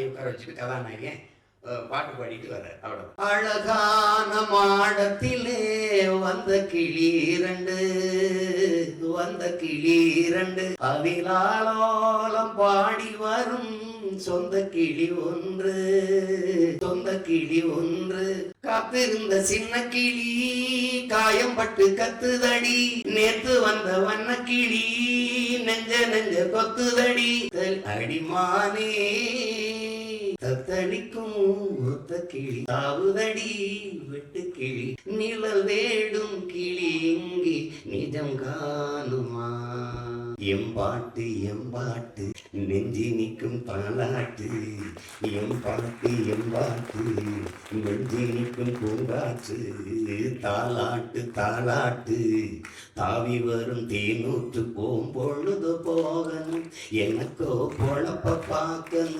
எல்லாத்தையும் உட்கார வச்சுட்டு கதாநாயகன் பாட்டு பாடிட்டு வர அவ்வளோ அழகான மாடத்திலே வந்த கிளி இரண்டு வந்த கிளி இரண்டு அவிலாலோலம் பாடி வரும் சொந்த கிளி ஒன்று சொந்த கிளி ஒன்று. காத்திருந்த சின்ன கிளி காயம் பட்டு கத்துதடி. நேத்து வந்த வண்ண கிளி நெஞ்ச நெஞ்ச கொத்துதடி. அடிமானே தத்தளிக்கும் மூத்த கிளி. தாவுதடி வெட்டு கிளி. நிழல் வேடும் கிளி இங்கே நிஜம் காணுமா? எம்பாட்டு எம்பாட்டு நெஞ்சி நிற்கும் தாலாட்டு எம்பாட்டு எம்பாட்டு நெஞ்சி நிற்கும் பூங்காற்று. தாளாட்டு தாளாட்டு. தாவி வரும் தேனூற்று போம் பொழுது போகணும். எனக்கோ பொழப்ப பார்க்கணும்.